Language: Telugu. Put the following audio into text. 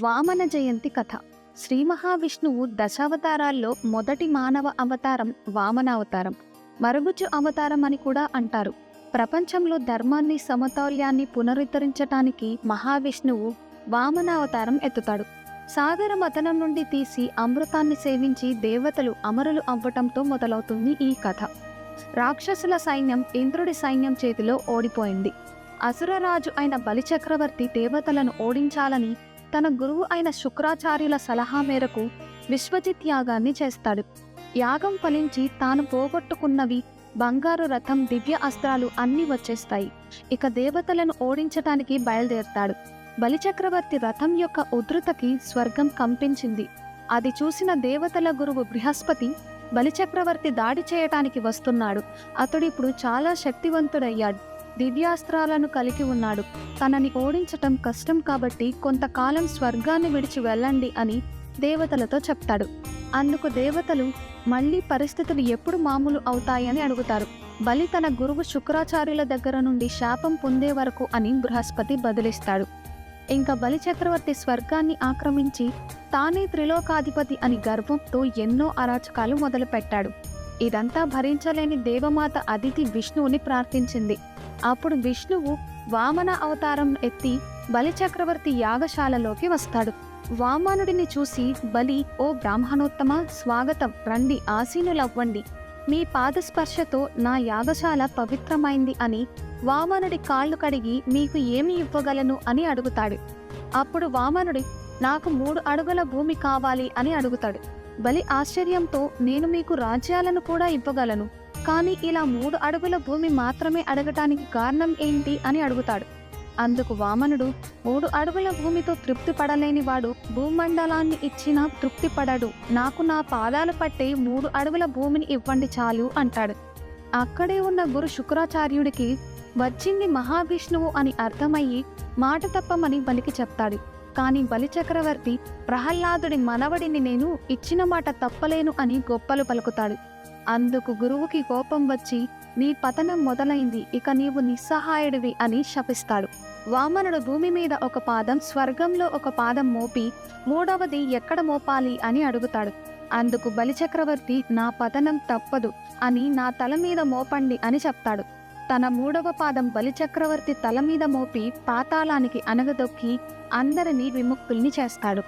వామన జయంతి కథ. శ్రీ మహావిష్ణువు దశావతారాల్లో మొదటి మానవ అవతారం వామన అవతారం మరుగుజ్జు అవతారం అని కూడా అంటారు. ప్రపంచంలో ధర్మాన్ని సమతౌల్యాన్ని పునరుద్ధరించటానికి మహావిష్ణువు వామన అవతారం ఎత్తుతాడు. సాగర మతనం నుండి తీసి అమృతాన్ని సేవించి దేవతలు అమరులు అవ్వటంతో మొదలవుతుంది ఈ కథ. రాక్షసుల సైన్యం ఇంద్రుడి సైన్యం చేతిలో ఓడిపోయింది. అసురరాజు అయిన బలిచక్రవర్తి దేవతలను ఓడించాలని తన గురువు అయిన శుక్రాచార్యుల సలహా మేరకు విశ్వజిత్ యాగాన్ని చేస్తాడు. యాగం ఫలించి తాను పోగొట్టుకున్నవి బంగారు రథం దివ్య అస్త్రాలు అన్నీ వచ్చేస్తాయి. ఇక దేవతలను ఓడించటానికి బయలుదేరతాడు. బలిచక్రవర్తి రథం యొక్క ఉధృతకి స్వర్గం కంపించింది. అది చూసిన దేవతల గురువు బృహస్పతి బలిచక్రవర్తి దాడి చేయటానికి వస్తున్నాడు. అతడిప్పుడు చాలా శక్తివంతుడయ్యాడు. దివ్యాస్త్రాలను కలిగి ఉన్నాడు. తనని ఓడించటం కష్టం కాబట్టి కొంతకాలం స్వర్గాన్ని విడిచి వెళ్ళండి అని దేవతలతో చెప్తాడు. అందుకు దేవతలు మళ్ళీ పరిస్థితులు ఎప్పుడు మామూలు అవుతాయని అడుగుతారు. బలి తన గురువు శుక్రాచార్యుల దగ్గర నుండి శాపం పొందే వరకు అని బృహస్పతి బదిలిస్తాడు. ఇంకా బలి చక్రవర్తి స్వర్గాన్ని ఆక్రమించి తానే త్రిలోకాధిపతి అని గర్వంతో ఎన్నో అరాచకాలు మొదలుపెట్టాడు. ఇదంతా భరించలేని దేవమాత అదితి విష్ణువుని ప్రార్థించింది. అప్పుడు విష్ణువు వామన అవతారం ఎత్తి బలి చక్రవర్తి యాగశాలలోకి వస్తాడు. వామనుడిని చూసి బలి ఓ బ్రాహ్మణోత్తమ స్వాగతం రండి ఆసీనులవ్వండి. మీ పాదస్పర్శతో నా యాగశాల పవిత్రమైంది అని వామనుడి కాళ్ళు కడిగి మీకు ఏమి ఇవ్వగలను అని అడుగుతాడు. అప్పుడు వామనుడి నాకు మూడు అడుగుల భూమి కావాలి అని అడుగుతాడు. బలి ఆశ్చర్యంతో నేను మీకు రాజ్యాలను కూడా ఇవ్వగలను. కానీ ఇలా మూడు అడుగుల భూమి మాత్రమే అడగటానికి కారణం ఏంటి అని అడుగుతాడు. అందుకు వామనుడు మూడు అడుగుల భూమితో తృప్తి పడలేని వాడు భూమండలాన్ని ఇచ్చినా తృప్తి పడడు. నాకు నా పాదాలు పట్టే మూడు అడుగుల భూమిని ఇవ్వండి చాలు అంటాడు. అక్కడే ఉన్న గురు శుక్రాచార్యుడికి వచ్చింది మహావిష్ణువు అని అర్థమయ్యి మాట తప్పమని బలికి చెప్తాడు. కానీ బలిచక్రవర్తి ప్రహ్లాదుడి మనవడిని నేను ఇచ్చిన మాట తప్పలేను అని గొప్పలు పలుకుతాడు. అందుకు గురువుకి కోపం వచ్చి నీ పతనం మొదలైంది ఇక నీవు నిస్సహాయుడివి అని శపిస్తాడు. వామనుడు భూమి మీద ఒక పాదం స్వర్గంలో ఒక పాదం మోపి మూడవది ఎక్కడ మోపాలి అని అడుగుతాడు. అందుకు బలిచక్రవర్తి నా పతనం తప్పదు అని నా తల మీద మోపండి అని చెప్తాడు. తన మూడవ పాదం బలిచక్రవర్తి తల మీద మోపి పాతాళానికి అనగదొక్కి అందరినీ విముక్తుల్ని చేస్తాడు.